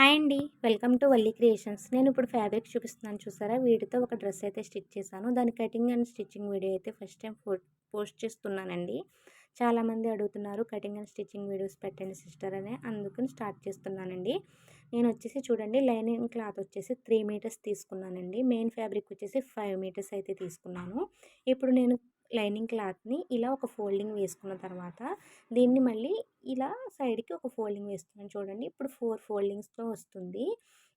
Hi అండి. Welcome to Valli creations. నేను ఇప్పుడు ఫ్యాబ్రిక్ చూపిస్తున్నాను చూసారా? వీటితో ఒక డ్రెస్ అయితే స్టిచ్ చేశాను. దాని కటింగ్ అండ్ స్టిచ్చింగ్ వీడియో అయితే ఫస్ట్ టైం పోస్ట్ చేస్తున్నానండి. చాలామంది అడుగుతున్నారు కటింగ్ అండ్ స్టిచ్చింగ్ వీడియోస్ పెట్టండి సిస్టర్ అని. అందుకని స్టార్ట్ చేస్తున్నానండి. నేను వచ్చేసి చూడండి లైనింగ్ క్లాత్ వచ్చేసి త్రీ మీటర్స్ తీసుకున్నానండి. మెయిన్ ఫ్యాబ్రిక్ వచ్చేసి ఫైవ్ మీటర్స్ అయితే తీసుకున్నాను. ఇప్పుడు నేను లైనింగ్ క్లాత్ని ఇలా ఒక ఫోల్డింగ్ వేసుకున్న తర్వాత దీన్ని మళ్ళీ ఇలా సైడ్కి ఒక ఫోల్డింగ్ వేస్తున్నాను చూడండి. ఇప్పుడు ఫోర్ ఫోల్డింగ్స్తో వస్తుంది.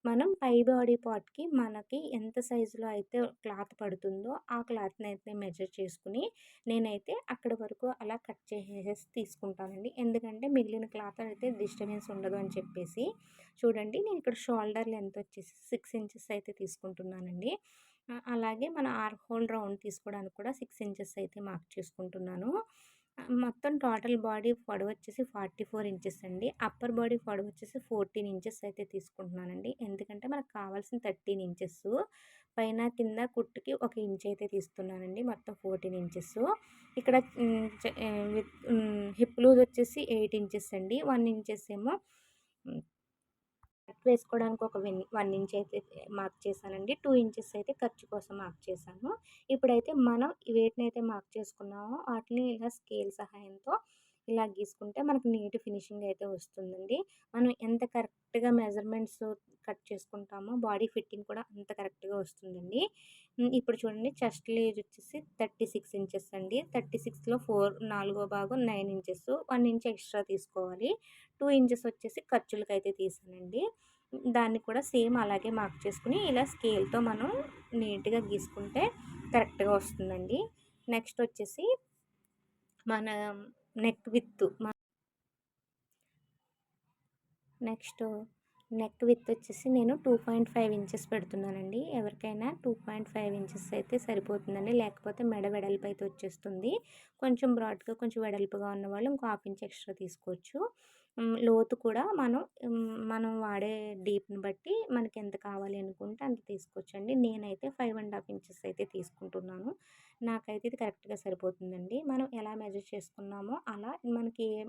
మనం పై బాడీ పార్ట్కి మనకి ఎంత సైజులో అయితే క్లాత్ పడుతుందో ఆ క్లాత్ని అయితే మెజర్ చేసుకుని నేనైతే అక్కడ వరకు అలా కట్ చేసేసి తీసుకుంటానండి. ఎందుకంటే మిగిలిన క్లాత్ అయితే డిస్టర్బెన్స్ ఉండదు అని చెప్పేసి. చూడండి నేను ఇక్కడ షోల్డర్ లెంత్ వచ్చేసి సిక్స్ ఇంచెస్ అయితే తీసుకుంటున్నానండి. అలాగే మన ఆర్ హోల్ రౌండ్ తీసుకోవడానికి కూడా సిక్స్ ఇంచెస్ అయితే మార్క్ చేసుకుంటున్నాను. మొత్తం టోటల్ బాడీ పొడవు వచ్చేసి ఫార్టీ ఫోర్ ఇంచెస్ అండి. అప్పర్ బాడీ పొడవు వచ్చేసి ఫోర్టీన్ ఇంచెస్ అయితే తీసుకుంటున్నానండి. ఎందుకంటే మనకు కావాల్సిన థర్టీన్ ఇంచెస్ పైన కింద కుట్టుకి ఒక ఇంచ్ అయితే తీస్తున్నానండి మొత్తం ఫోర్టీన్ ఇంచెస్. ఇక్కడ హిప్ లూజ్ వచ్చేసి ఎయిట్ ఇంచెస్ అండి. వన్ ఇంచెస్ ఏమో కట్ వేసుకోవడానికి ఒక వన్ ఇంచ్ అయితే మార్క్ చేశానండి. టూ ఇంచెస్ అయితే ఖర్చు కోసం మార్క్ చేశాను. ఇప్పుడైతే మనం వేటినైతే మార్క్ చేసుకున్నామో వాటిని ఇలా స్కేల్ సహాయంతో ఇలా గీసుకుంటే మనకు నీట్ ఫినిషింగ్ అయితే వస్తుందండి. మనం ఎంత కరెక్ట్గా మెజర్మెంట్స్ కట్ చేసుకుంటామో బాడీ ఫిట్టింగ్ కూడా అంత కరెక్ట్గా వస్తుందండి. ఇప్పుడు చూడండి చెస్ట్ లేజ్ వచ్చేసి థర్టీ సిక్స్ ఇంచెస్ అండి. థర్టీ సిక్స్లో ఫోర్ నాలుగో భాగం nine inches. One inch extra తీసుకోవాలి. టూ ఇంచెస్ వచ్చేసి ఖర్చులకు అయితే తీసానండి. దాన్ని కూడా సేమ్ అలాగే మార్క్ చేసుకుని ఇలా స్కేల్తో మనం నీట్గా గీసుకుంటే కరెక్ట్గా వస్తుందండి. నెక్స్ట్ వచ్చేసి మన neck width next neck width వచ్చేసి నేను టూ పాయింట్ ఫైవ్ ఇంచెస్ పెడుతున్నానండి. ఎవరికైనా టూ పాయింట్ ఫైవ్ ఇంచెస్ అయితే సరిపోతుందండి. లేకపోతే మెడ వెడల్పు అయితే వచ్చేస్తుంది. కొంచెం బ్రాడ్గా కొంచెం వెడల్పుగా ఉన్న వాళ్ళు ఇంకో హాఫ్ ఇంచ్ ఎక్స్ట్రా తీసుకోవచ్చు. లోతు కూడా మనం మనం వాడే డీప్ని బట్టి మనకి ఎంత కావాలి అనుకుంటే అంత తీసుకోవచ్చండి. నేనైతే ఫైవ్ అండ్ హాఫ్ ఇంచెస్ అయితే తీసుకుంటున్నాను. నాకైతే ఇది కరెక్ట్గా సరిపోతుందండి. మనం ఎలా మెజర్ చేసుకున్నామో అలా మనకి ఏ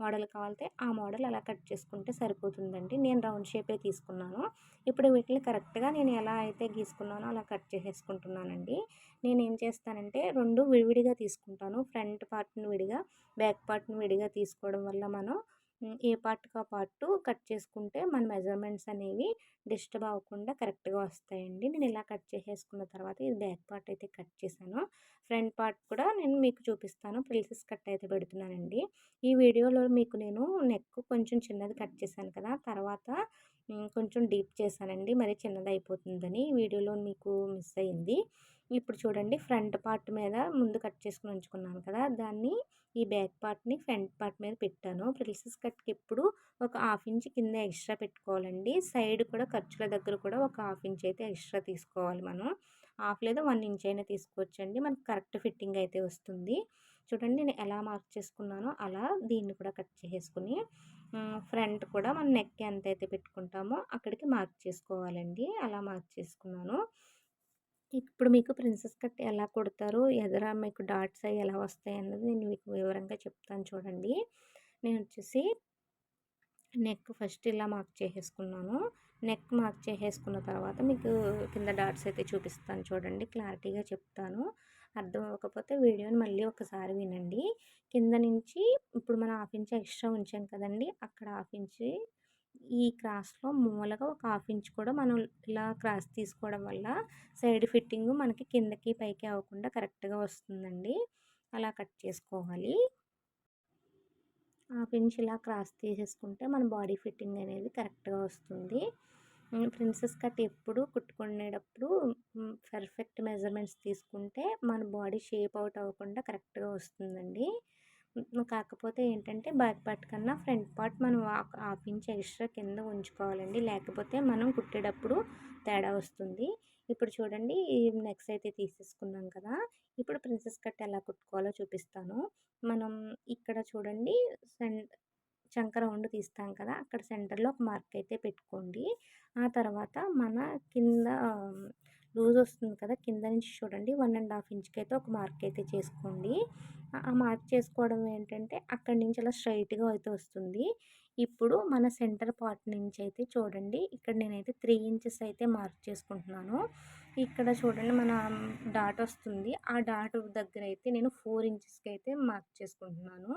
మోడల్ కావాలితే ఆ మోడల్ అలా కట్ చేసుకుంటే సరిపోతుందండి. నేను రౌండ్ షేపే తీసుకున్నాను. ఇప్పుడు వీటిని కరెక్ట్గా నేను ఎలా అయితే గీసుకున్నానో అలా కట్ చేసేసుకుంటున్నానండి. నేను ఏం చేస్తానంటే రెండు విడివిడిగా తీసుకుంటాను. ఫ్రంట్ పార్ట్ని విడిగా బ్యాక్ పార్ట్ని విడిగా తీసుకోవడం వల్ల మనం ఏ పార్ట్గా పాటు పార్ట్ కట్ చేసుకుంటే మన మెజర్మెంట్స్ అనేవి డిస్టర్బ్ అవ్వకుండా కరెక్ట్గా వస్తాయండి. నేను ఇలా కట్ చేసేసుకున్న తర్వాత ఇది బ్యాక్ పార్ట్ అయితే కట్ చేశాను. ఫ్రంట్ పార్ట్ కూడా నేను మీకు చూపిస్తాను. ప్రిల్సెస్ కట్ అయితే పెడుతున్నానండి. ఈ వీడియోలో మీకు నేను నెక్ కొంచెం చిన్నది కట్ చేశాను కదా! తర్వాత కొంచెం డీప్ చేశానండి. మరి చిన్నది అయిపోతుందని వీడియోలో మీకు మిస్ అయింది. ఇప్పుడు చూడండి ఫ్రంట్ పార్ట్ మీద ముందు కట్ చేసుకుని ఉంచుకున్నాను కదా దాన్ని ఈ బ్యాక్ పార్ట్ని ఫ్రంట్ పార్ట్ మీద పెట్టాను. ప్రిల్సెస్ కట్కి ఎప్పుడు ఒక హాఫ్ ఇంచ్ కింద ఎక్స్ట్రా పెట్టుకోవాలండి. సైడ్ కూడా ఖర్చుల దగ్గర కూడా ఒక హాఫ్ ఇంచ్ అయితే ఎక్స్ట్రా తీసుకోవాలి మనం. హాఫ్ లేదా వన్ ఇంచ్ అయినా తీసుకోవచ్చండి. మనకు కరెక్ట్ ఫిట్టింగ్ అయితే వస్తుంది. చూడండి నేను ఎలా మార్క్ చేసుకున్నానో అలా దీన్ని కూడా కట్ చేసుకుని ఫ్రంట్ కూడా మన నెక్ ఎంత అయితే పెట్టుకుంటామో అక్కడికి మార్క్ చేసుకోవాలండి. అలా మార్క్ చేసుకున్నాను. ఇప్పుడు మీకు ప్రిన్సెస్ కట్ ఎలా కుడతారు ఎదర మీకు డాట్స్ అవి ఎలా వస్తాయి అన్నది నేను మీకు వివరంగా చెప్తాను చూడండి. నేను వచ్చేసి నెక్ ఫస్ట్ ఇలా మార్క్ చేసేసుకున్నాను. నెక్ మార్క్ చేసేసుకున్న తర్వాత మీకు కింద డాట్స్ అయితే చూపిస్తాను చూడండి క్లారిటీగా చెప్తాను. అర్థం అవ్వకపోతే వీడియోని మళ్ళీ ఒకసారి వినండి. కింద నుంచి ఇప్పుడు మనం హాఫ్ ఇంచ్ ఎక్స్ట్రా ఉంచాం కదండి అక్కడ హాఫ్ ఇంచ్ ఈ క్రాస్లో మూలగా ఒక హాఫ్ ఇంచ్ కూడా మనం ఇలా క్రాస్ తీసుకోవడం వల్ల సైడ్ ఫిట్టింగ్ మనకి కిందకి పైకి అవ్వకుండా కరెక్ట్గా వస్తుందండి. అలా కట్ చేసుకోవాలి. హాఫ్ ఇంచ్ ఇలా క్రాస్ తీసేసుకుంటే మన బాడీ ఫిట్టింగ్ అనేది కరెక్ట్గా వస్తుంది. ప్రిన్సెస్ కట్ ఎప్పుడు కుట్టుకునేటప్పుడు పర్ఫెక్ట్ మెజర్మెంట్స్ తీసుకుంటే మన బాడీ షేప్ అవుట్ అవ్వకుండా కరెక్ట్గా వస్తుందండి. కాకపోతే ఏంటంటే బ్యాక్ పార్ట్ కన్నా ఫ్రంట్ పార్ట్ మనం హాఫ్ ఇంచ్ ఎక్స్ట్రా కింద ఉంచుకోవాలండి. లేకపోతే మనం కుట్టేటప్పుడు తేడా వస్తుంది. ఇప్పుడు చూడండి నెక్స్ట్ అయితే తీసేసుకున్నాం కదా. ఇప్పుడు ప్రిన్సెస్ కట్ ఎలా కుట్టుకోవాలో చూపిస్తాను. మనం ఇక్కడ చూడండి చంక రౌండ్ తీస్తాం కదా. అక్కడ సెంటర్లో ఒక మార్క్ అయితే పెట్టుకోండి. ఆ తర్వాత మన కింద లూజ్ వస్తుంది కదా. కింద నుంచి చూడండి వన్ అండ్ హాఫ్ ఇంచ్కి అయితే ఒక మార్క్ అయితే చేసుకోండి. ఆ మార్క్ చేసుకోవడం ఏంటంటే అక్కడి నుంచి అలా స్ట్రైట్‌గా అయితే వస్తుంది. ఇప్పుడు మన సెంటర్ పార్ట్ నుంచి అయితే చూడండి ఇక్కడ నేనైతే త్రీ ఇంచెస్ అయితే మార్క్ చేసుకుంటున్నాను. ఇక్కడ చూడండి మన డాట్ వస్తుంది. ఆ డాట్ దగ్గర అయితే నేను ఫోర్ ఇంచెస్‌కి అయితే మార్క్ చేసుకుంటున్నాను.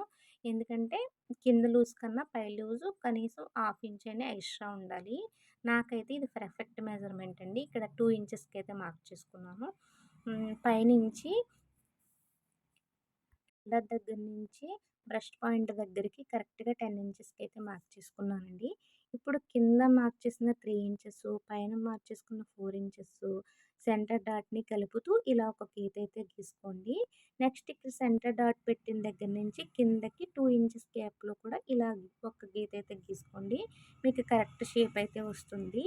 ఎందుకంటే కింద లూజ్ కన్నా పై లూజు కనీసం హాఫ్ ఇంచ్ అయినా ఎక్స్ట్రా ఉండాలి. నాకైతే ఇది పర్ఫెక్ట్ మెజర్‌మెంట్ అండి. ఇక్కడ టూ ఇంచెస్‌కి అయితే మార్క్ చేసుకున్నాను. పైనుంచి షోల్డర్ దగ్గర నుంచి బ్రెస్ట్ పాయింట్ దగ్గరికి కరెక్ట్‌గా 10 ఇంచెస్‌కి అయితే మార్క్ చేసుకున్నానండి. ఇప్పుడు కింద మార్క్ చేసిన త్రీ ఇంచెస్, పైన మార్క్ చేసుకున్న ఫోర్ ఇంచెస్ సెంటర్ డాట్‌ని కలుపుతూ ఇలా ఒక గీత అయితే గీసుకోండి. నెక్స్ట్ ఇక్కడ సెంటర్ డాట్ పెట్టిన దగ్గర నుంచి కిందకి టూ ఇంచెస్ గ్యాప్‌లో కూడా ఇలా ఒక గీత అయితే గీసుకోండి. మీకు కరెక్ట్ షేప్ అయితే వస్తుంది.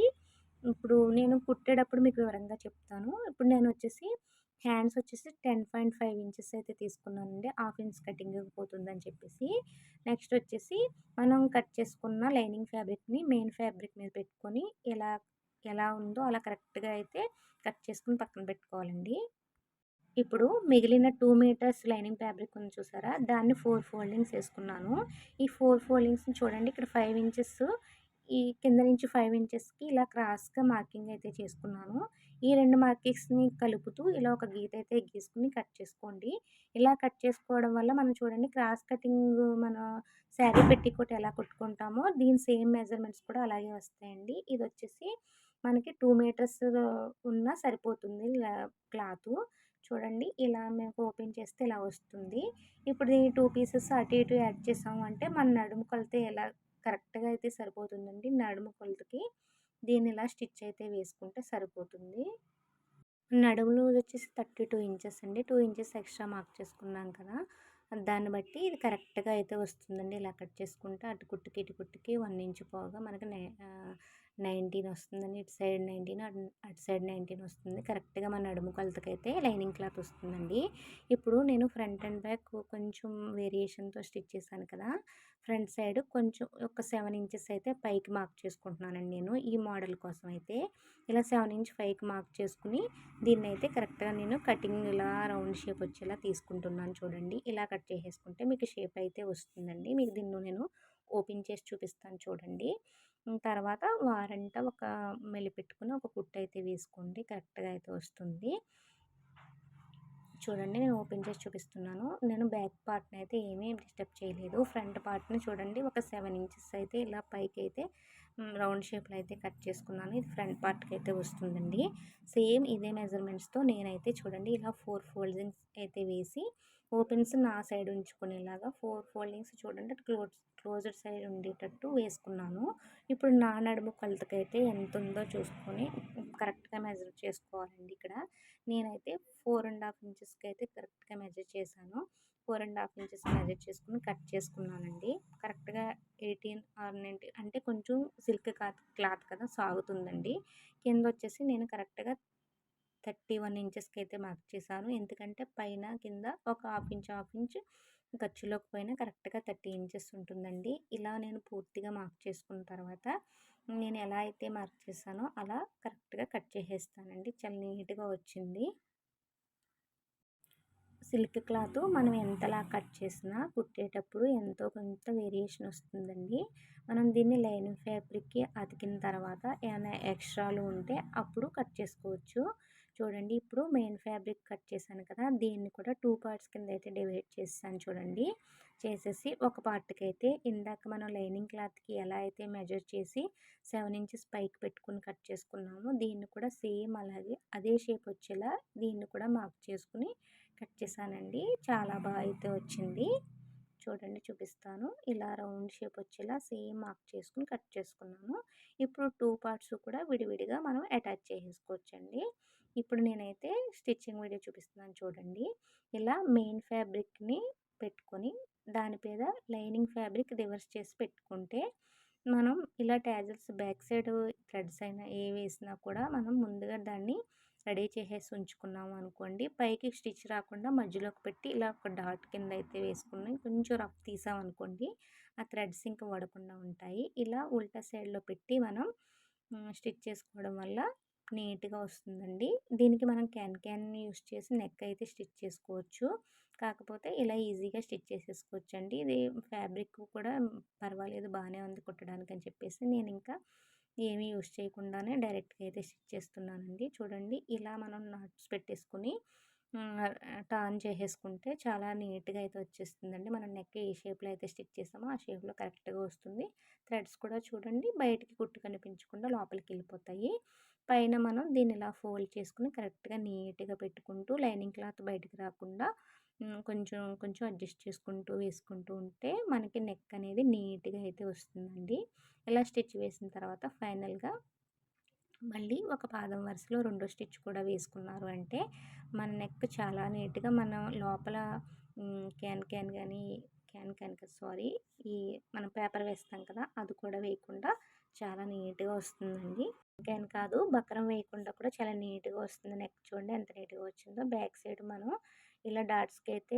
ఇప్పుడు నేను కుట్టేటప్పుడు మీకు వివరంగా చెప్తాను. ఇప్పుడు నేను వచ్చేసి హ్యాండ్స్ వచ్చేసి 10.5 ఇంచెస్ అయితే తీసుకున్నానండి. హాఫ్ ఇంచ్ కటింగ్ పోతుందని చెప్పేసి. నెక్స్ట్ వచ్చేసి మనం కట్ చేసుకున్న లైనింగ్ ఫ్యాబ్రిక్‌ని మెయిన్ ఫ్యాబ్రిక్ మీద పెట్టుకొని ఎలా ఎలా ఉందో అలా కరెక్ట్‌గా అయితే కట్ చేసుకుని పక్కన పెట్టుకోవాలండి. ఇప్పుడు మిగిలిన టూ మీటర్స్ లైనింగ్ ఫ్యాబ్రిక్ ఉంది చూసారా? దాన్ని ఫోర్ ఫోల్డింగ్స్ వేసుకున్నాను ఈ ఫోర్ ఫోల్డింగ్స్‌ని చూడండి ఇక్కడ ఫైవ్ ఇంచెస్ ఈ కింద నుంచి ఫైవ్ ఇంచెస్‌కి ఇలా క్రాస్‌గా మార్కింగ్ అయితే చేసుకున్నాను. ఈ రెండు మార్కింగ్స్‌ని కలుపుతూ ఇలా ఒక గీత అయితే గీసుకుని కట్ చేసుకోండి. ఇలా కట్ చేసుకోవడం వల్ల మనం చూడండి క్రాస్ కటింగ్ మన శారీ పెట్టికోట్ ఎలా కుట్టుకుంటామో దీని సేమ్ మెజర్‌మెంట్స్ కూడా అలాగే వస్తాయండి. ఇది వచ్చేసి మనకి టూ మీటర్స్ ఉన్నా సరిపోతుంది క్లాత్ చూడండి ఇలా మేము ఓపెన్ చేస్తే ఇలా వస్తుంది. ఇప్పుడు దీన్ని టూ పీసెస్ అటు ఇటు యాడ్ చేసాము అంటే మన నడుము కొలత ఎలా కరెక్ట్‌గా అయితే సరిపోతుందండి. నడుము కొలతకి దీన్ని ఇలా స్టిచ్ అయితే వేసుకుంటే సరిపోతుంది. నడుము లూజ్ వచ్చేసి 32 ఇంచెస్ అండి. టూ ఇంచెస్ ఎక్స్ట్రా మార్క్ చేసుకున్నాం కదా! దాన్ని బట్టి ఇది కరెక్ట్‌గా అయితే వస్తుందండి. ఇలా కట్ చేసుకుంటే అటు కుట్టుకి, ఇటు కుట్టుకి వన్ ఇంచ్ పోగా మనకి నైన్టీన్ వస్తుందండి. ఇటు సైడ్ 19 అటు సైడ్ 19 వస్తుంది. కరెక్ట్‌గా మన నడుము కొలతకైతే లైనింగ్ క్లాత్ వస్తుందండి. ఇప్పుడు నేను ఫ్రంట్ అండ్ బ్యాక్ కొంచెం వేరియేషన్‌తో స్టిచ్ చేశాను కదా! ఫ్రంట్ సైడ్ కొంచెం ఒక సెవెన్ ఇంచెస్ అయితే పైకి మార్క్ చేసుకుంటున్నానండి నేను. ఈ మోడల్ కోసం అయితే. ఇలా సెవెన్ ఇంచ్ పైకి మార్క్ చేసుకొని దీన్నైతే కరెక్ట్‌గా నేను కటింగ్ ఇలా రౌండ్ షేప్ వచ్చేలా తీసుకుంటున్నాను చూడండి. ఇలా కట్ చేసేసుకుంటే మీకు షేప్ అయితే వస్తుందండి. మీకు దీన్ని నేను ఓపెన్ చేసి చూపిస్తాను చూడండి. తర్వాత వారంట ఒక మెలిపెట్టుకొని ఒక కుట్టు అయితే వేసుకోండి. కరెక్ట్‌గా అయితే వస్తుంది. చూడండి నేను ఓపెన్ చేసి చూపిస్తున్నాను. నేను బ్యాక్ పార్ట్‌ని అయితే ఏమీ డిస్టర్బ్ చేయలేదు. ఫ్రంట్ పార్ట్‌ని చూడండి ఒక సెవెన్ ఇంచెస్ అయితే ఇలా పైకి అయితే రౌండ్ షేప్‌లో అయితే కట్ చేసుకున్నాను. ఇది ఫ్రంట్ పార్ట్‌కి అయితే వస్తుందండి. సేమ్ ఇదే మెజర్‌మెంట్స్‌తో నేనైతే చూడండి ఇలా ఫోర్ ఫోల్డింగ్స్ అయితే వేసి ఓపెన్స్ నా సైడ్ ఉంచుకునేలాగా ఫోర్ ఫోల్డింగ్స్ చూడండి క్లోజ్ క్లోజ్డ్ సైడ్ ఉండేటట్టు వేసుకున్నాను. ఇప్పుడు నా నడుము కొలతకైతే ఎంతుందో చూసుకొని కరెక్ట్‌గా మెజర్ చేసుకోవాలండి ఇక్కడ. నేనైతే ఫోర్ అండ్ హాఫ్ ఇంచెస్‌కి అయితే కరెక్ట్‌గా మెజర్ చేశాను. Four and half inches measure చేసుకొని కట్ చేసుకున్నానండి. కరెక్ట్‌గా 18 ఆర్ 19 అంటే కొంచెం సిల్క్ క్లాత్ క్లాత్ కదా! సాగుతుందండి. కింద వచ్చేసి నేను కరెక్ట్‌గా 31 ఇంచెస్‌కి అయితే మార్క్ చేశాను. ఎందుకంటే పైన, కింద ఒక హాఫ్ ఇంచ్, హాఫ్ ఇంచ్ ఖర్చులోకి పోయినా కరెక్ట్‌గా 30 ఇంచెస్ ఉంటుందండి. ఇలా నేను పూర్తిగా మార్క్ చేసుకున్న తర్వాత నేను ఎలా అయితే మార్క్ చేశానో అలా కరెక్ట్‌గా కట్ చేసేస్తానండి. చాలా నీట్‌గా వచ్చింది. సిల్క్ క్లాత్ మనం ఎంతలా కట్ చేసినా కుట్టేటప్పుడు ఎంతో కొంత వేరియేషన్ వస్తుందండి. మనం దీన్ని లైనింగ్ ఫ్యాబ్రిక్‌కి అతికిన తర్వాత ఏమైనా ఎక్స్ట్రాలు ఉంటే అప్పుడు కట్ చేసుకోవచ్చు. చూడండి ఇప్పుడు మెయిన్ ఫ్యాబ్రిక్ కట్ చేశాను కదా! దీన్ని కూడా టూ పార్ట్స్ కింద అయితే డివైడ్ చేసాను చూడండి. చేసేసి ఒక పార్ట్‌కైతే ఇందాక మనం లైనింగ్ క్లాత్‌కి ఎలా అయితే మెజర్ చేసి సెవెన్ ఇంచెస్ పైకి పెట్టుకొని కట్ చేసుకున్నామో దీన్ని కూడా సేమ్ అలాగే అదే షేప్ వచ్చేలా దీన్ని కూడా మార్క్ చేసుకుని కట్ చేశానండి. చాలా బాగా అయితే వచ్చింది. చూడండి చూపిస్తాను. ఇలా రౌండ్ షేప్ వచ్చేలా సేమ్ మార్క్ చేసుకుని కట్ చేసుకున్నాను. ఇప్పుడు టూ పార్ట్స్ కూడా విడివిడిగా మనం అటాచ్ చేసుకోవచ్చండి ఇప్పుడు నేనైతే స్టిచ్చింగ్ వీడియో చూపిస్తున్నాను చూడండి. ఇలా మెయిన్ ఫ్యాబ్రిక్‌ని పెట్టుకొని దాని మీద లైనింగ్ ఫ్యాబ్రిక్ రివర్స్ చేసి పెట్టుకుంటే మనం ఇలా ట్యాజల్స్ బ్యాక్ సైడ్ థ్రెడ్స్ అయినా ఏ వేసినా కూడా మనం ముందుగా దాన్ని రెడీ చేసేసి ఉంచుకున్నాము అనుకోండి. పైకి స్టిచ్ రాకుండా మధ్యలోకి పెట్టి ఇలా ఒక డాట్ కింద అయితే వేసుకొని కొంచెం రఫ్ తీసామనుకోండి ఆ థ్రెడ్స్ ఇంకా పడకుండా ఉంటాయి. ఇలా ఉల్టా సైడ్‌లో పెట్టి మనం స్టిచ్ చేసుకోవడం వల్ల నీట్‌గా వస్తుందండి. దీనికి మనం క్యాన్ క్యాన్‌ని యూస్ చేసి నెక్ అయితే స్టిచ్ చేసుకోవచ్చు. కాకపోతే ఇలా ఈజీగా స్టిచ్ చేసేసుకోవచ్చండి. ఇది ఫ్యాబ్రిక్ కూడా పర్వాలేదు బాగానే ఉంది కుట్టడానికి అని చెప్పేసి నేను ఇంకా ఏమీ యూస్ చేయకుండానే డైరెక్ట్గా అయితే స్టిచ్ చేస్తున్నానండి. చూడండి ఇలా మనం నాట్స్ పెట్టేసుకుని టర్న్ చేసేసుకుంటే చాలా నీట్గా అయితే వచ్చేస్తుందండి. మనం నెక్ ఏ షేప్లో అయితే స్టిచ్ చేసామో ఆ షేప్లో కరెక్ట్గా వస్తుంది. థ్రెడ్స్ కూడా చూడండి బయటికి కుట్టు కనిపించకుండా లోపలికి వెళ్ళిపోతాయి. పైన మనం దీన్ని ఇలా ఫోల్డ్ చేసుకుని కరెక్ట్గా నీట్గా పెట్టుకుంటూ లైనింగ్ క్లాత్ బయటికి రాకుండా కొంచెం కొంచెం అడ్జస్ట్ చేసుకుంటూ వేసుకుంటూ ఉంటే మనకి నెక్ అనేది నీట్గా అయితే వస్తుందండి. ఇలా స్టిచ్ వేసిన తర్వాత ఫైనల్గా మళ్ళీ ఒక పాదం వరుసలో రెండో స్టిచ్ కూడా వేసుకున్నారు అంటే మన నెక్ చాలా నీట్గా మనం లోపల క్యాన్ క్యాన్ కానీ క్యాన్ క్యాన్ సారీ ఈ మనం పేపర్ వేస్తాం కదా అది కూడా వేయకుండా చాలా నీట్గా వస్తుందండి. ఇంకేం కాదు బక్రం వేయకుండా కూడా చాలా నీట్గా వస్తుంది. నెక్ చూడండి ఎంత నీట్గా వచ్చిందో. బ్యాక్ సైడ్ మనం ఇలా డాట్స్కి అయితే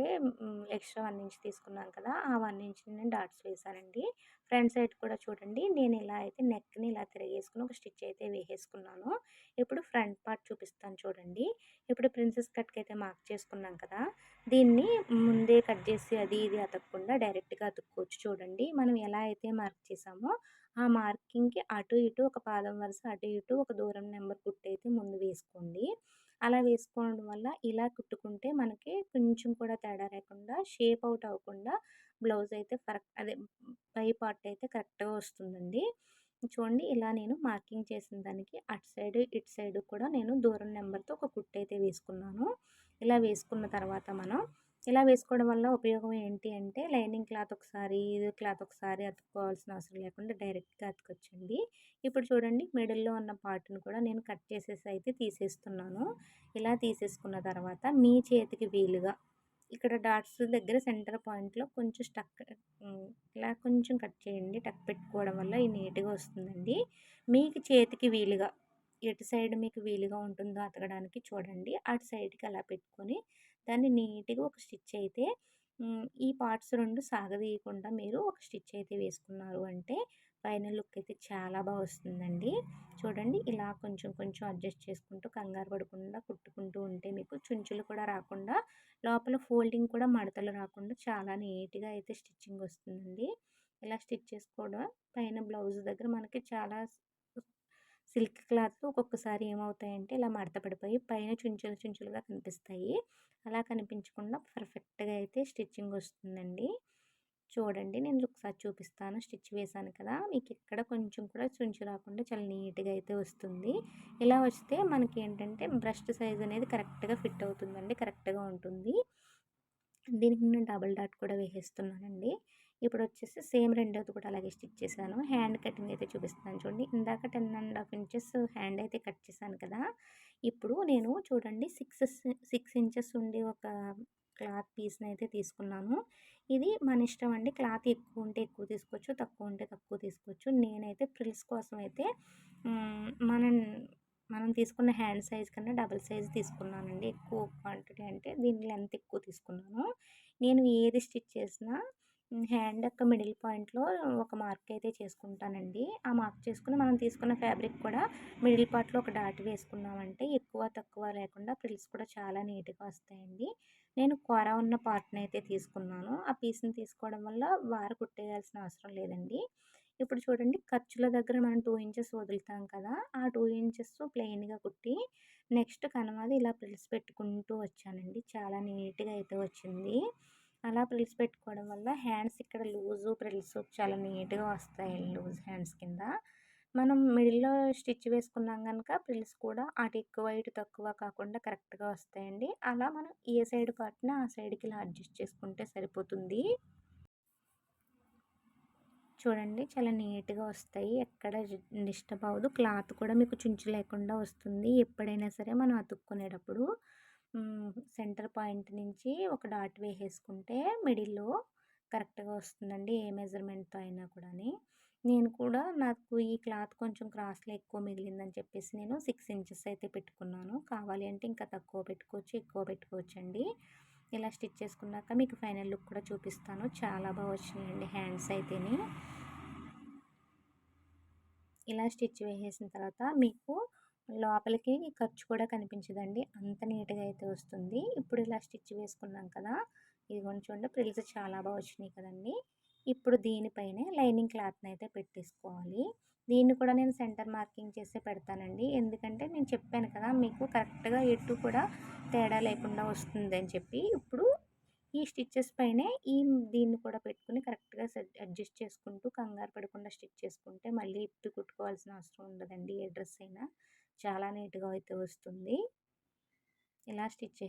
ఎక్స్ట్రా వన్ ఇంచ్ తీసుకున్నాం కదా ఆ వన్ ఇంచ్ నేను డాట్స్ వేసానండి ఫ్రంట్ సైడ్ కూడా చూడండి నేను ఇలా అయితే నెక్ని ఇలా తిరిగేసుకుని ఒక స్టిచ్ అయితే వేసేసుకున్నాను. ఇప్పుడు ఫ్రంట్ పార్ట్ చూపిస్తాను చూడండి. ఇప్పుడు ప్రిన్సెస్ కట్కి అయితే మార్క్ చేసుకున్నాం కదా దీన్ని ముందే కట్ చేసి అది ఇది అతకకుండా డైరెక్ట్గా అతుక్కోవచ్చు చూడండి. మనం ఎలా అయితే మార్క్ చేసామో ఆ మార్కింగ్కి అటు ఇటు ఒక పాదం వరుస అటు ఇటు ఒక దూరం నెంబర్ కుట్టయితే ముందు వేసుకోండి. అలా వేసుకోవడం వల్ల ఇలా కుట్టుకుంటే మనకి కొంచెం కూడా తేడా లేకుండా షేప్ అవుట్ అవ్వకుండా బ్లౌజ్ అయితే కరెక్ట్ అదే పై పార్ట్ అయితే కరెక్ట్గా వస్తుందండి. చూడండి ఇలా నేను మార్కింగ్ చేసిన దానికి అటు సైడ్ ఇటు సైడ్ కూడా నేను దూరం నెంబర్తో ఒక కుట్టు అయితే వేసుకున్నాను. ఇలా వేసుకున్న తర్వాత మనం ఇలా వేసుకోవడం వల్ల ఉపయోగం ఏంటి అంటే లైనింగ్ క్లాత్ ఒకసారి ఇది క్లాత్ ఒకసారి అతుక్కోవాల్సిన అవసరం లేకుండా డైరెక్ట్గా అతుకొచ్చండి. ఇప్పుడు చూడండి మిడిల్లో ఉన్న పార్ట్ని కూడా నేను కట్ చేసేసి అయితే తీసేస్తున్నాను. ఇలా తీసేసుకున్న తర్వాత మీ చేతికి వీలుగా ఇక్కడ డాట్స్ దగ్గర సెంటర్ పాయింట్లో కొంచెం స్టక్ ఇలా కొంచెం కట్ చేయండి. టక్ పెట్టుకోవడం వల్ల ఇది నీట్గా వస్తుందండి. మీకు చేతికి వీలుగా ఎటు సైడ్ మీకు వీలుగా ఉంటుందో అతకడానికి చూడండి. అటు సైడ్కి అలా పెట్టుకొని దాన్ని నీట్గా ఒక స్టిచ్ అయితే ఈ పార్ట్స్ రెండు సాగదీయకుండా మీరు ఒక స్టిచ్ అయితే వేసుకున్నారు అంటే ఫైనల్ లుక్ అయితే చాలా బాగా వస్తుందండి. చూడండి ఇలా కొంచెం కొంచెం అడ్జస్ట్ చేసుకుంటూ కంగారు పడకుండా కుట్టుకుంటూ ఉంటే మీకు చుంచులు కూడా రాకుండా లోపల ఫోల్డింగ్ కూడా మడతలు రాకుండా చాలా నీట్గా అయితే స్టిచ్చింగ్ వస్తుందండి. ఇలా స్టిచ్ చేసుకోవడం పైన బ్లౌజ్ దగ్గర మనకి చాలా సిల్క్ క్లాత్ ఒక్కొక్కసారి ఏమవుతాయంటే ఇలా మడత పడిపోయి పైన చుంచులు చుంచులుగా కనిపిస్తాయి. అలా కనిపించకుండా పర్ఫెక్ట్గా అయితే స్టిచ్చింగ్ వస్తుందండి. చూడండి నేను ఒకసారి చూపిస్తాను. స్టిచ్ వేసాను కదా! మీకు ఇక్కడ కొంచెం కూడా చుంచు రాకుండా చాలా నీట్గా అయితే వస్తుంది. ఇలా వస్తే మనకి ఏంటంటే బ్రస్ట్ సైజ్ అనేది కరెక్ట్గా ఫిట్ అవుతుందండి కరెక్ట్గా ఉంటుంది. దీనికి నేను డబుల్ డాట్ కూడా వేసేస్తున్నానండి. ఇప్పుడు వచ్చేసి సేమ్ రెండోది కూడా అలాగే స్టిచ్ చేశాను. హ్యాండ్ కటింగ్ అయితే చూపిస్తాను చూడండి. ఇందాక ten and half inches hand అయితే కట్ చేశాను కదా! ఇప్పుడు నేను చూడండి సిక్స్ సిక్స్ ఇంచెస్ ఉండే ఒక క్లాత్ పీస్ని అయితే తీసుకున్నాను. ఇది మన ఇష్టం అండి. క్లాత్ ఎక్కువ ఉంటే ఎక్కువ తీసుకోవచ్చు తక్కువ ఉంటే తక్కువ తీసుకోవచ్చు. నేనైతే ఫ్రిల్స్ కోసం అయితే మనం మనం తీసుకున్న హ్యాండ్ సైజ్ కన్నా డబల్ సైజ్ తీసుకున్నానండి. ఎక్కువ క్వాంటిటీ అంటే దీని లెంత్ ఎక్కువ తీసుకున్నాను. నేను ఏది స్టిచ్ చేసినా హ్యాండ్ యొక్క మిడిల్ పాయింట్లో ఒక మార్క్ అయితే చేసుకుంటానండి. ఆ మార్క్ చేసుకుని మనం తీసుకున్న ఫ్యాబ్రిక్ కూడా మిడిల్ పార్ట్లో ఒక డాట్ వేసుకున్నామంటే ఎక్కువ తక్కువ లేకుండా ఫ్రిల్స్ కూడా చాలా నీట్గా వస్తాయండి. నేను కూర ఉన్న పార్ట్ని అయితే తీసుకున్నాను. ఆ పీస్ని తీసుకోవడం వల్ల వారు కుట్టేయాల్సిన అవసరం లేదండి. ఇప్పుడు చూడండి ఖర్చుల దగ్గర మనం టూ ఇంచెస్ వదులుతాం కదా ఆ టూ ఇంచెస్ ప్లెయిన్గా కుట్టి నెక్స్ట్ కనవాది ఇలా ప్రిల్స్ పెట్టుకుంటూ వచ్చానండి. చాలా నీట్గా అయితే వచ్చింది. అలా ప్రిల్స్ పెట్టుకోవడం వల్ల హ్యాండ్స్ ఇక్కడ లూజు ప్రిల్స్ చాలా నీట్గా వస్తాయి లూజ్ హ్యాండ్స్ కింద. మనం మిడిల్లో స్టిచ్ వేసుకున్నాం కనుక ప్రిల్స్ కూడా అటు ఎక్కువ ఇటు తక్కువ కాకుండా కరెక్ట్గా వస్తాయండి. అలా మనం ఏ సైడ్ పార్ట్ని ఆ సైడ్కి ఇలా అడ్జస్ట్ చేసుకుంటే సరిపోతుంది. చూడండి చాలా నీట్గా వస్తాయి. ఎక్కడ డిస్టర్బ్ అవ్వదు. క్లాత్ కూడా మీకు చుంచు లేకుండా వస్తుంది. ఎప్పుడైనా సరే మనం అతుక్కునేటప్పుడు సెంటర్ పాయింట్ నుంచి ఒక డాట్ వేసేసుకుంటే మిడిల్లో కరెక్ట్గా వస్తుందండి ఏ మెజర్మెంట్తో అయినా కూడా నేను కూడా నాకు ఈ క్లాత్ కొంచెం క్రాస్లో ఎక్కువ మిగిలిందని చెప్పేసి నేను సిక్స్ ఇంచెస్ అయితే పెట్టుకున్నాను. కావాలి అంటే ఇంకా తక్కువ పెట్టుకోవచ్చు ఎక్కువ పెట్టుకోవచ్చు అండి ఇలా స్టిచ్ చేసుకున్నాక మీకు ఫైనల్ లుక్ కూడా చూపిస్తాను. చాలా బాగా వచ్చినాయండి హ్యాండ్స్ అయితేనే. ఇలా స్టిచ్ వేసేసిన తర్వాత మీకు లోపలికి ఖర్చు కూడా కనిపించదండి. అంత నీట్గా అయితే వస్తుంది. ఇప్పుడు ఇలా స్టిచ్ వేసుకున్నాం కదా! ఇది చూడండి ప్రిల్స్ చాలా బాగా వచ్చినాయి కదండి! ఇప్పుడు దీనిపైనే లైనింగ్ క్లాత్ని అయితే పెట్టేసుకోవాలి. దీన్ని కూడా నేను సెంటర్ మార్కింగ్ చేసి పెడతానండి. ఎందుకంటే నేను చెప్పాను కదా మీకు కరెక్ట్గా ఎటు కూడా తేడా లేకుండా వస్తుంది అని చెప్పి. ఇప్పుడు ఈ స్టిచ్చెస్ పైనే ఈ దీన్ని కూడా పెట్టుకుని కరెక్ట్గా అడ్జస్ట్ చేసుకుంటూ కంగారు పడకుండా స్టిచ్ చేసుకుంటే మళ్ళీ ఇప్పి కుట్టుకోవాల్సిన అవసరం ఉండదండి ఏ డ్రెస్ అయినా. చాలా నీట్గా అయితే వస్తుంది. ఇలా స్టిచ్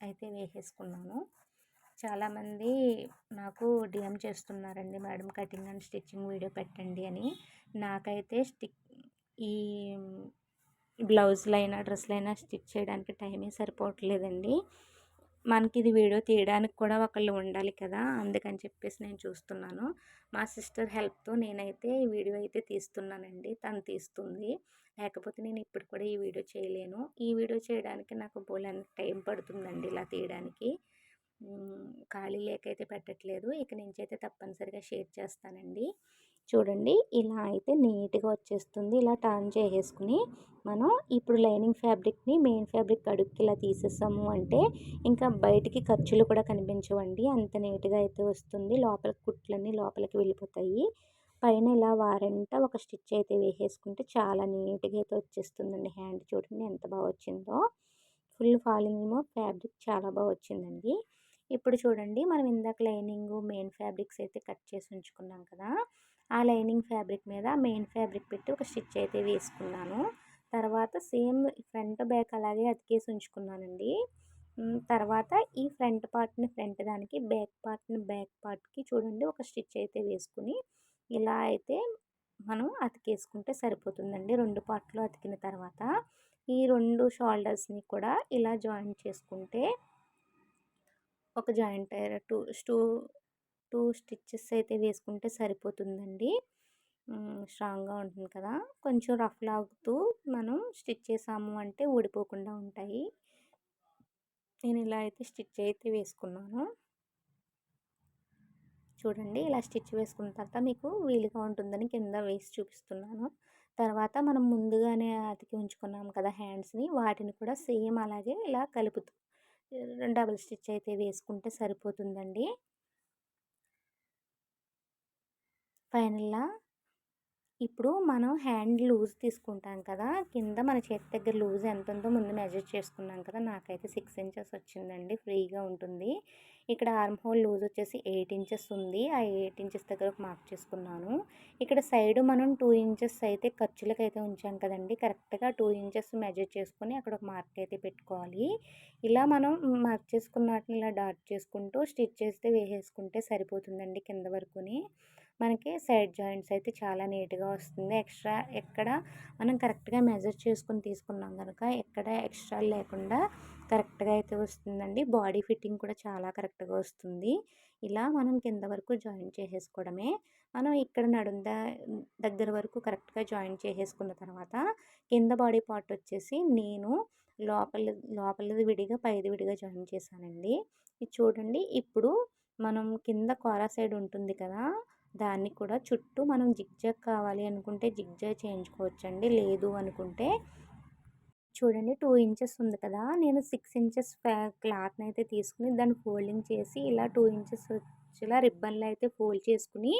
అయితే వేసేసుకున్నాను. చాలామంది నాకు డిఎం చేస్తున్నారండి madam cutting and stitching video పెట్టండి అని. నాకైతే స్టిక్ ఈ బ్లౌజులైనా డ్రెస్సులైనా స్టిచ్ చేయడానికి టైమే సరిపోవట్లేదండి. మనకి ఇది వీడియో తీయడానికి కూడా ఒకళ్ళు ఉండాలి కదా అందుకని చెప్పేసి నేను చూస్తున్నాను. మా సిస్టర్ హెల్ప్తో నేనైతే ఈ వీడియో అయితే తీస్తున్నానండి తను తీస్తుంది. లేకపోతే నేను ఇప్పుడు కూడా ఈ వీడియో చేయలేను. ఈ వీడియో చేయడానికి నాకు బోలెంత టైం పడుతుందండి ఇలా తీయడానికి. ఖాళీ లేకైతే పెట్టట్లేదు. ఇక నుంచి అయితే తప్పనిసరిగా షేర్ చేస్తానండి. చూడండి ఇలా అయితే నీట్గా వచ్చేస్తుంది. ఇలా టర్న్ చేసేసుకుని మనం ఇప్పుడు లైనింగ్ ఫ్యాబ్రిక్ని మెయిన్ ఫ్యాబ్రిక్ అడుగుకి ఇలా తీసేసాము అంటే ఇంకా బయటికి ఖర్చులు కూడా కనిపించవండి. అంత నీట్గా అయితే వస్తుంది. లోపల కుట్లన్నీ లోపలికి వెళ్ళిపోతాయి. పైన ఇలా వారంట ఒక స్టిచ్ అయితే వేసేసుకుంటే చాలా నీట్గా అయితే వచ్చేస్తుందండి హ్యాండ్. చూడండి ఎంత బాగా వచ్చిందో. ఫుల్ ఫాలింగ్ ఏమో ఫ్యాబ్రిక్ చాలా బాగా వచ్చిందండి. ఇప్పుడు చూడండి మనం ఇందాక లైనింగ్ మెయిన్ ఫ్యాబ్రిక్స్ అయితే కట్ చేసి ఉంచుకున్నాం కదా. ఆ లైనింగ్ ఫ్యాబ్రిక్ మీద మెయిన్ ఫ్యాబ్రిక్ పెట్టి ఒక స్టిచ్ అయితే వేసుకున్నాను. తర్వాత సేమ్ ఫ్రంట్ బ్యాక్ అలాగే అతికేసి ఉంచుకున్నానండి. తర్వాత ఈ ఫ్రంట్ పార్ట్ని ఫ్రంట్ దానికి బ్యాక్ పార్ట్ని బ్యాక్ పార్ట్కి చూడండి ఒక స్టిచ్ అయితే వేసుకుని ఇలా అయితే మనం అతికేసుకుంటే సరిపోతుందండి. రెండు పార్ట్లు అతికిన తర్వాత ఈ రెండు షోల్డర్స్ని కూడా ఇలా జాయిన్ చేసుకుంటే ఒక joint two two two stitches అయితే వేసుకుంటే సరిపోతుందండి. స్ట్రాంగ్గా ఉంటుంది కదా! కొంచెం రఫ్ లాగుతూ మనం స్టిచ్ చేసాము అంటే ఊడిపోకుండా ఉంటాయి. నేను ఇలా అయితే స్టిచ్ అయితే వేసుకున్నాను. చూడండి. ఇలా స్టిచ్ వేసుకున్న తర్వాత మీకు వీలుగా ఉంటుందని కింద వేసి చూపిస్తున్నాను. తర్వాత మనం ముందుగానే అతికి ఉంచుకున్నాం కదా హ్యాండ్స్ని వాటిని కూడా సేమ్ అలాగే ఇలా కలుపుతూ డబుల్ స్టిచ్ అయితే వేసుకుంటే సరిపోతుందండి. ఫైనల్గా ఇప్పుడు మనం హ్యాండ్ లూజ్ తీసుకుంటాం కదా కింద మన చేతి దగ్గర లూజ్ ఎంత ఉందో ముందు మెజర్ చేసుకున్నాం కదా నాకైతే సిక్స్ ఇంచెస్ వచ్చిందండి ఫ్రీగా ఉంటుంది. ఇక్కడ ఆర్మ్ హోల్ లూజ్ వచ్చేసి ఎయిట్ ఇంచెస్ ఉంది. ఆ ఎయిట్ ఇంచెస్ దగ్గర ఒక మార్క్ చేసుకున్నాను. ఇక్కడ సైడ్ మనం టూ ఇంచెస్ అయితే ఖర్చులకు అయితే ఉంచాం కదండి. కరెక్ట్గా టూ ఇంచెస్ మెజర్ చేసుకుని అక్కడ ఒక మార్క్ అయితే పెట్టుకోవాలి. ఇలా మనం మార్క్ చేసుకున్న ఇలా డాట్ చేసుకుంటూ స్టిచ్ చేస్తే వేసేసుకుంటే సరిపోతుందండి కింద వరకుని. మనకి సైడ్ జాయింట్స్ అయితే చాలా నీట్గా వస్తుంది. ఎక్స్ట్రా ఎక్కడ మనం కరెక్ట్గా మెజర్ చేసుకుని తీసుకున్నాం కనుక ఎక్కడ ఎక్స్ట్రా లేకుండా కరెక్ట్గా అయితే వస్తుందండి. బాడీ ఫిట్టింగ్ కూడా చాలా కరెక్ట్గా వస్తుంది. ఇలా మనం కింద వరకు జాయిన్ చేసేసుకోవడమే. మనం ఇక్కడ నడుం దగ్గర వరకు కరెక్ట్గా జాయిన్ చేసేసుకున్న తర్వాత కింద బాడీ పార్ట్ వచ్చేసి నేను లోపల లోపలది విడిగా పైది విడిగా జాయిన్ చేశానండి. ఇది చూడండి. ఇప్పుడు మనం కింద కోరా సైడ్ ఉంటుంది కదా! దాన్ని కూడా చుట్టూ మనం జిగ్జాగ్ కావాలి అనుకుంటే జిగ్జాగ్ చేయించుకోవచ్చండి. లేదు అనుకుంటే చూడండి. టూ ఇంచెస్ ఉంది కదా! నేను సిక్స్ ఇంచెస్ క్లాత్ని అయితే తీసుకుని దాన్ని ఫోల్డింగ్ చేసి ఇలా టూ ఇంచెస్ వచ్చేలా రిబ్బన్లో అయితే ఫోల్డ్ చేసుకుని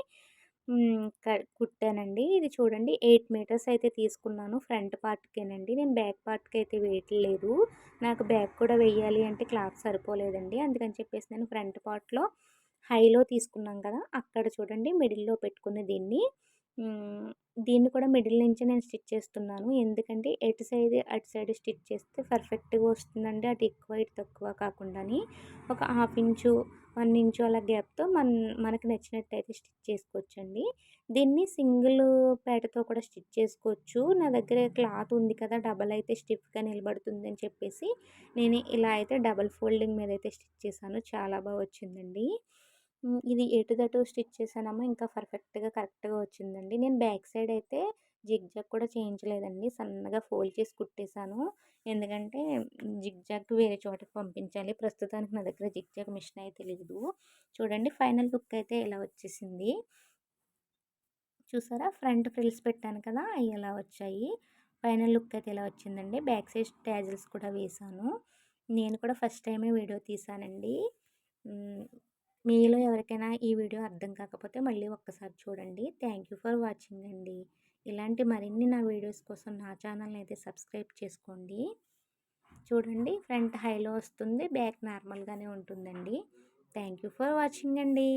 కుట్టానండి. ఇది చూడండి. ఎయిట్ మీటర్స్ అయితే తీసుకున్నాను. ఫ్రంట్ పార్ట్కేనండి. నేను బ్యాక్ పార్ట్కి అయితే వేయట్లేదు. నాకు బ్యాక్ కూడా వేయాలి అంటే క్లాత్ సరిపోలేదండి. అందుకని చెప్పేసి నేను ఫ్రంట్ పార్ట్లో హైలో తీసుకున్నాం కదా! అక్కడ చూడండి. మిడిల్లో పెట్టుకుని దీన్ని దీన్ని కూడా మిడిల్ నుంచి నేను స్టిచ్ చేస్తున్నాను. ఎందుకంటే ఎటు సైడ్ అటు సైడ్ స్టిచ్ చేస్తే పర్ఫెక్ట్గా వస్తుందండి. అటు ఎక్కువ ఇటు తక్కువ కాకుండా ఒక హాఫ్ ఇంచు వన్ ఇంచు అలా గ్యాప్తో మన మనకు నచ్చినట్టు అయితే స్టిచ్ చేసుకోవచ్చండి. దీన్ని సింగిల్ పేటతో కూడా స్టిచ్ చేసుకోవచ్చు. నా దగ్గర క్లాత్ ఉంది కదా డబల్ అయితే స్టిఫ్గా నిలబడుతుంది అని చెప్పేసి నేను ఇలా అయితే డబల్ ఫోల్డింగ్ మీద అయితే స్టిచ్ చేశాను. చాలా బాగా వచ్చిందండి. ఇది ఎటుదటు స్టిచ్ చేశానమ్మా ఇంకా పర్ఫెక్ట్గా కరెక్ట్గా వచ్చిందండి. నేను బ్యాక్ సైడ్ అయితే జిగ్జాగ్ కూడా చేయించలేదండి. సన్నగా ఫోల్డ్ చేసి కుట్టేశాను. ఎందుకంటే జిగ్జాగ్ వేరే చోటకి పంపించాలి. ప్రస్తుతానికి నా దగ్గర జిగ్జాగ్ మిషన్ అయితే లేదు. చూడండి ఫైనల్ లుక్ అయితే ఇలా వచ్చేసింది. చూసారా? ఫ్రంట్ ఫ్రిల్స్ పెట్టాను కదా అవి ఎలా వచ్చాయి. ఫైనల్ లుక్ అయితే ఇలా వచ్చిందండి. బ్యాక్ సైడ్ ట్యాజిల్స్ కూడా వేసాను నేను కూడా ఫస్ట్ టైమే వీడియో తీసానండి మీలో ఎవరికైనా ఈ వీడియో అర్థం కాకపోతే మళ్ళీ ఒక్కసారి చూడండి. థ్యాంక్ యూ ఫర్ వాచింగ్ అండి. ఇలాంటి మరిన్ని నా వీడియోస్ కోసం నా ఛానల్ని అయితే సబ్స్క్రైబ్ చేసుకోండి. చూడండి ఫ్రంట్ హైలో వస్తుంది బ్యాక్ నార్మల్గానే ఉంటుందండి. థ్యాంక్ యూ ఫర్ వాచింగ్ అండి.